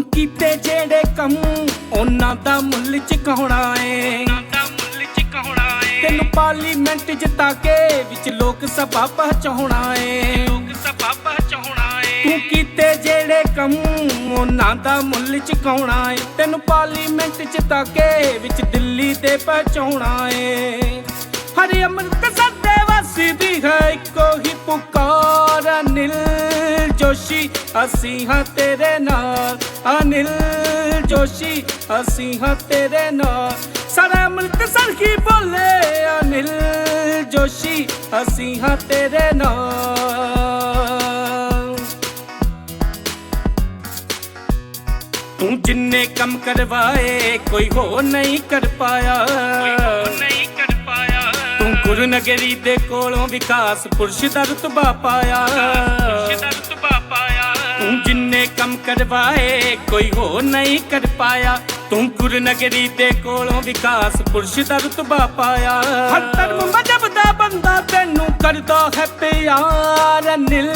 ਤੂੰ ਕੀਤੇ ਜਿਹੜੇ ਕੰਮ ਉਹਨਾਂ ਦਾ ਮੁੱਲ ਚੁਕਾਉਣਾ ਏ। ਤੈਨੂੰ ਪਾਰਲੀਮੈਂਟ ਜਿਤਾ ਕੇ ਵਿੱਚ ਲੋਕ ਸਭਾ ਪਹੁੰਚਾਉਣਾ ਏ। ਲੋਕ ਸਭਾ ਪਹੁੰਚਾਉਣਾ ਏ ਤੂੰ ਕੀਤੇ ਜਿਹੜੇ ਕੰਮ ਉਹਨਾਂ ਦਾ ਮੁੱਲ ਚੁਕਾਉਣਾ ਏ। ਤੈਨੂੰ ਪਾਰਲੀਮੈਂਟ ਜਿਤਾ ਕੇ ਵਿੱਚ ਦਿੱਲੀ ਤੇ ਪਹੁੰਚਾਉਣਾ ਏ। ਹਰੀ ਅੰਮ੍ਰਿਤਸਰ ਦੇ ਵਾਸੀ ਦੀ ਹੈ ਇੱਕੋ ਹੀ ਪੁਕਾਰ। ਜੋਸ਼ੀ ਅਸੀਂ ਹਾਂ ਤੇਰੇ ਨਾਲ। ਅਨਿਲ ਜੋਸ਼ੀ ਅਸੀਂ ਹਾਂ ਤੇਰੇ ਨਾਲ। ਸਾਰਾ ਅੰਮ੍ਰਿਤਸਰ ਕੀ ਬੋਲੇ ਅਨਿਲ ਜੋਸ਼ੀ ਅਸੀਂ ਹਾਂ ਤੇਰੇ ਨਾਲ। ਤੂੰ ਜਿੰਨੇ ਕੰਮ ਕਰਵਾਏ ਕੋਈ ਹੋ ਨਹੀਂ ਕਰ ਪਾਇਆ। ਨਹੀਂ ਕਰ ਪਾਇਆ। ਤੂੰ ਗੁਰੂ ਨਗਰੀ ਦੇ ਕੋਲੋਂ ਵਿਕਾਸ ਪੁਰਸ਼ ਦਾ ਰਤਬਾ ਪਾਇਆ। ਕੰਮ ਕਰਵਾਏ, ਕੋਈ ਹੋਰ ਨਹੀਂ ਕਰ ਪਾਇਆ। ਤੂੰ ਗੁਰੂ ਨਗਰੀ ਦੇ ਕੋਲੋਂ ਵਿਕਾਸ ਪੁਰਸ਼ ਦਾ ਰਤਬਾ ਪਾਇਆ। ਹਰ ਧਰਮ ਮਜਬ ਦਾ ਬੰਦਾ ਤੈਨੂੰ ਕਰਦਾ ਹੈ ਪਿਆਰ, ਅਨਿਲ।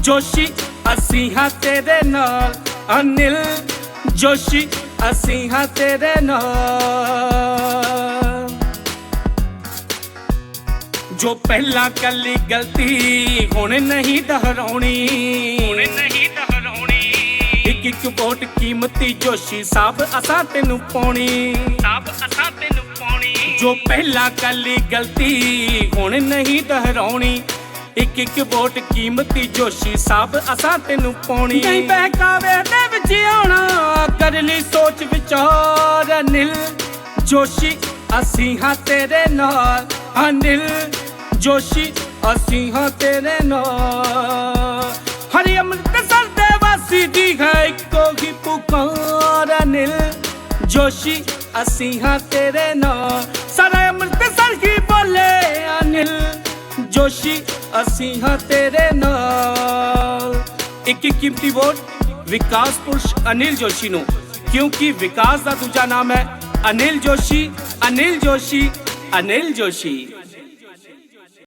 ਜੋਸ਼ੀ, ਅਸੀਂ ਹਾਂ ਤੇਰੇ ਨਾਲ, ਅਨਿਲ। ਜੋਸ਼ੀ, ਅਸੀਂ ਹਾਂ ਤੇਰੇ ਨਾਲ। ਜੋ ਪਹਿਲਾਂ ਕੱਲੀ ਗਲਤੀ, ਹੁਣ ਨਹੀਂ ਦੁਹਰਾਉਣੀ। ਹੁਣ ਨਹੀਂ ਇੱਕ ਵੋਟ ਕੀਮਤੀ ਜੋਸ਼ੀ ਸਾਹਿਬ ਅਸਾਂ ਤੈਨੂੰ ਪਾਉਣੀ। ਸਭ ਅਸਾਂ ਤੈਨੂੰ ਪਾਉਣੀ। ਜੋ ਪਹਿਲਾਂ ਕੱਲੀ ਗਲਤੀ ਹੁਣ ਨਹੀਂ ਦੁਹਰਾਉਣੀ। ਇੱਕ ਇੱਕ ਵੋਟ ਕੀਮਤੀ ਜੋਸ਼ੀ ਸਾਹਿਬ ਅਸਾਂ ਤੈਨੂੰ ਪਾਉਣੀ। ਨਹੀਂ ਬਹਿਕਾਵੇ ਦੇ ਵਿੱਚ ਆਉਣਾ ਕਰ ਲਈ ਸੋਚ ਵਿਚਾਰ ਅਨਿਲ। ਜੋਸ਼ੀ ਅਸੀਂ ਹਾਂ ਤੇਰੇ ਨਾਲ। ਅਨਿਲ ਜੋਸ਼ੀ ਅਸੀਂ ਹਾਂ ਤੇਰੇ ਨਾਲ। ਜੋਸ਼ੀ, ਅਸੀਂ ਹਾਂ ਤੇਰੇ ਨਾਲ। ਸਾਰਾ ਅੰਮ੍ਰਿਤਸਰ ਹੀ ਬੋਲੇ ਅਨਿਲ। ਜੋਸ਼ੀ, ਅਸੀਂ ਹਾਂ ਤੇਰੇ ਨਾਲ। ਇੱਕ ਇੱਕ ਕੀਮਤੀ ਵੋਟ ਵਿਕਾਸ ਪੁਰਸ਼ ਅਨਿਲ ਜੋਸ਼ੀ ਨੂੰ। ਕਿਉਂਕਿ ਵਿਕਾਸ ਦਾ ਦੂਜਾ ਨਾਮ ਹੈ ਅਨਿਲ ਜੋਸ਼ੀ ਅਨਿਲ ਜੋਸ਼ੀ ਅਨਿਲ ਜੋਸ਼ੀ।